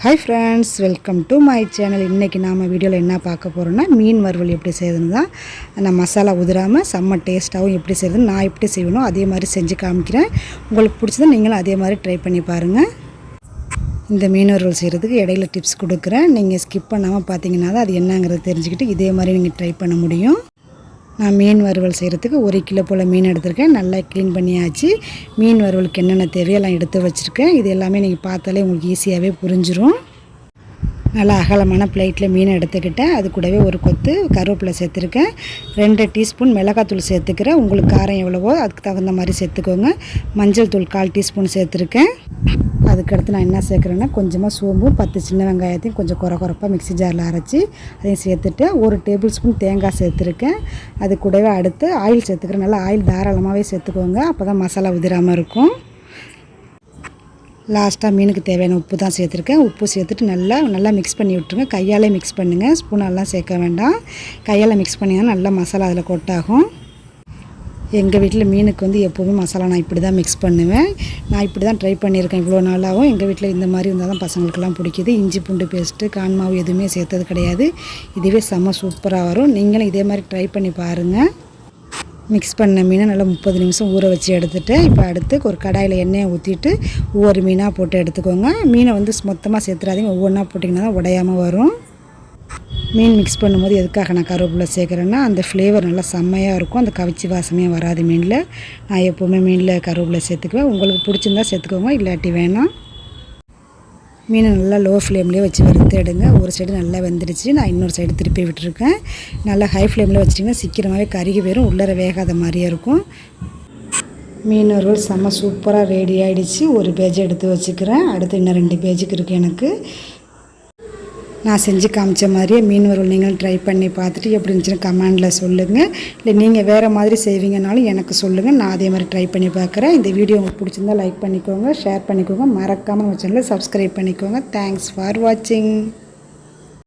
Hi friends welcome to my channel இன்றைக்கி நாம் வீடியோவில் என்ன பார்க்க போகிறோன்னா மீன் வறுவல் எப்படி செய்யுதுன்னு தான். நான் மசாலா உதிராமல் செம்ம டேஸ்ட்டாகவும் எப்படி செய்யுதுன்னு நான் எப்படி செய்வனோ அதே மாதிரி செஞ்சு காமிக்கிறேன். உங்களுக்கு பிடிச்சதை நீங்களும் அதே மாதிரி ட்ரை பண்ணி பாருங்கள் இந்த மீன் வறுவல் செய்கிறதுக்கு இடையில டிப்ஸ் கொடுக்குறேன். நீங்கள் ஸ்கிப் பண்ணாமல் பார்த்தீங்கன்னா தான் அது என்னங்கிறத தெரிஞ்சுக்கிட்டு இதே மாதிரி நீங்கள் ட்ரை பண்ண முடியும். நான் மீன் வறுவல் செய்கிறதுக்கு ஒரு கிலோ போல் மீன் எடுத்திருக்கேன். நல்லா க்ளீன் பண்ணியாச்சு. மீன் வறுவலுக்கு என்னென்ன தேவையோ எல்லாம் எடுத்து வச்சுருக்கேன். இது எல்லாமே நீங்கள் பார்த்தாலே உங்களுக்கு ஈஸியாகவே புரிஞ்சிடும் நல்லா அகலமான பிளேட்டில் மீன் எடுத்துக்கிட்டேன். அது கூடவே ஒரு கொத்து கருவேப்பிலை சேர்த்துருக்கேன். ரெண்டு டீஸ்பூன் மிளகாத்தூள் சேர்த்துக்கிறேன். உங்களுக்கு காரம் எவ்வளவோ அதுக்கு தகுந்த மாதிரி சேர்த்துக்கோங்க. மஞ்சள் தூள் கால் டீஸ்பூன் சேர்த்துருக்கேன். அதுக்கடுத்து நான் என்ன சேர்க்குறேன்னா கொஞ்சமாக சோம்பும் பத்து சின்ன வெங்காயத்தையும் கொஞ்சம் குறை குறைப்பாக மிக்ஸி ஜாரில் அரைச்சி அதையும் சேர்த்துட்டு ஒரு டேபிள் ஸ்பூன் தேங்காய் சேர்த்துருக்கேன். அது கூடவே அடுத்து ஆயில் சேர்த்துக்கிறேன். நல்லா ஆயில் தாராளமாகவே சேர்த்துக்கோங்க. அப்போ தான் மசாலா உதிராமல் இருக்கும் லாஸ்ட்டாக மீனுக்கு தேவையான உப்பு தான் சேர்த்துருக்கேன். உப்பு சேர்த்துட்டு நல்லா நல்லா மிக்ஸ் பண்ணி விட்ருங்க கையாலே மிக்ஸ் பண்ணுங்கள் ஸ்பூனெல்லாம் சேர்க்க வேண்டாம். கையால் மிக்ஸ் பண்ணிங்கன்னா நல்லா மசாலா அதில் கொட்டாகும். எங்கள் வீட்டில் மீனுக்கு வந்து எப்போவுமே மசாலா நான் இப்படி தான் மிக்ஸ் பண்ணுவேன். நான் இப்படி தான் ட்ரை பண்ணியிருக்கேன் இவ்வளோ நாளாகவும். எங்கள் வீட்டில் இந்த மாதிரி இருந்தால் தான் பசங்களுக்கெல்லாம் பிடிக்குது. இஞ்சி பூண்டு பேஸ்ட்டு கான் மாவு எதுவுமே சேர்த்தது கிடையாது. இதுவே செம்ம சூப்பராக வரும். நீங்களும் இதே மாதிரி ட்ரை பண்ணி பாருங்கள் மிக்ஸ் பண்ண மீனை நல்லா முப்பது நிமிஷம் ஊற வச்சு எடுத்துகிட்டு இப்போ அடுத்து ஒரு கடாயில் எண்ணெயை ஊற்றிட்டு ஒவ்வொரு மீனாக போட்டு எடுத்துக்கோங்க. மீனை வந்து மொத்தமாக சேர்த்துறாதீங்க. ஒவ்வொன்றா போட்டிங்கன்னா தான் உடையாமல் வரும். மீன் மிக்ஸ் பண்ணும்போது எதுக்காக நான் கருவேப்பிலை சேர்க்குறேன்னா அந்த ஃப்ளேவர் நல்லா செம்மையாக இருக்கும். அந்த கவிச்சி வாசமே வராது மீனில். நான் எப்போவுமே மீனில் கருவேப்பிலை சேர்த்துக்குவேன். உங்களுக்கு பிடிச்சிருந்தா சேர்த்துக்கோங்க. இல்லாட்டி வேணாம். மீனை நல்லா லோ ஃப்ளேம்லேயே வச்சு வறுத்து எடுங்க. ஒரு சைடு நல்லா வெந்துடுச்சு. நான் இன்னொரு சைடு திருப்பி விட்டுருக்கேன். நல்லா ஹை ஃப்ளேமில் வச்சிட்டிங்கன்னா சீக்கிரமாகவே கருகி போயிடும் உள்ளர வேகாத மாதிரியே இருக்கும். மீன் வறுவல் செம்ம சூப்பராக ரெடி ஆகிடுச்சு ஒரு பேஜ் எடுத்து வச்சுக்கிறேன். அடுத்து இன்னும் ரெண்டு பேஜுக்கு இருக்குது எனக்கு. நான் செஞ்சு காமிச்ச மாதிரியே மீன் வறுவல் நீங்களும் ட்ரை பண்ணி பார்த்துட்டு எப்படி இருந்துச்சுன்னு கமெண்டில் சொல்லுங்கள் இல்லை நீங்கள் வேறு மாதிரி செய்வீங்கனாலும் எனக்கு சொல்லுங்கள் நான் அதே மாதிரி ட்ரை பண்ணி பார்க்குறேன். இந்த வீடியோ உங்களுக்கு பிடிச்சிருந்தா லைக் பண்ணிக்கோங்க ஷேர் பண்ணிக்கோங்க. மறக்காமல் நம்ம சேனலை சப்ஸ்கிரைப் பண்ணிக்கோங்க. தேங்க்ஸ் ஃபார் வாட்சிங்